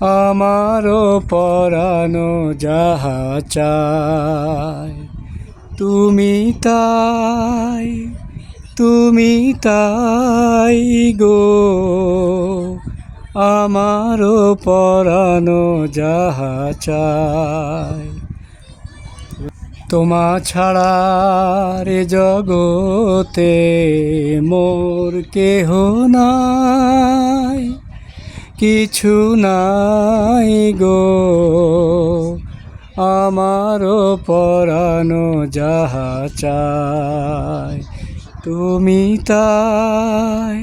আমারও পরানো যাহা তুমি তাই তুমি তাই গো। আমারও পরানো যাহা তোমা ছাড়া রে জগতে মোর কেহ নাই। কিছু নাই গো। আমারও পরানো যাহা চায় তুমি তাই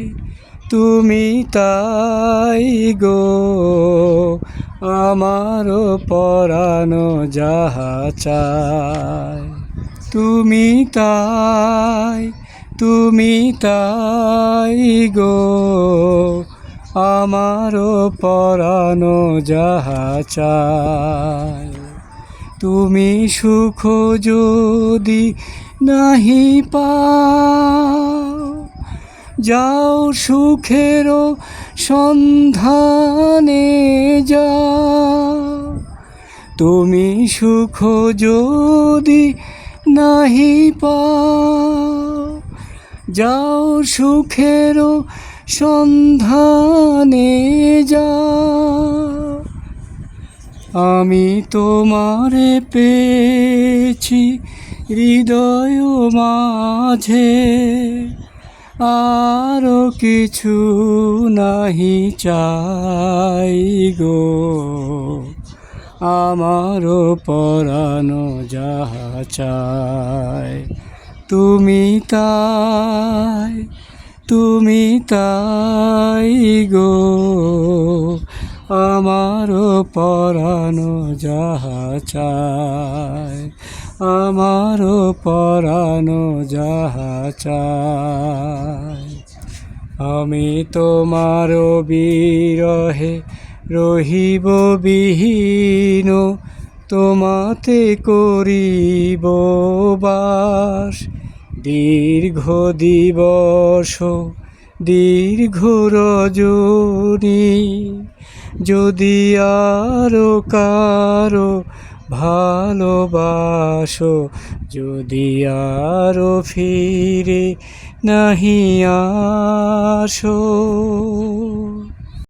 তুমি তাই গো। আমারও পরানো যাহা চায় তুমি তাই তুমি তাই গো। আমারও পরানো যাহা তুমি সুখ যদি নাহি পাও, যাও সুখেরও সন্ধানে যাও। তুমি সুখ যদি নাহি পাও, যাও সুখেরও সন্ধানে যা। আমি তোমারে পেয়েছি হৃদয় মাঝে। আরও কিছু নাহি চাই গো। আমারও পরানো যাহা চায় তুমি তাই তুমি তাই গো, আমার পরানো যাহা চায় আমারও পরানো যাহা চায়। আমি তোমার বিরহে রহিব বিহীন, তোমাতে করিব বাস দীর্ঘ দিবস দীর্ঘ রজনী যদি আরও কারও ভালোবাসো যদি আরও ফিরে নাহি আসো।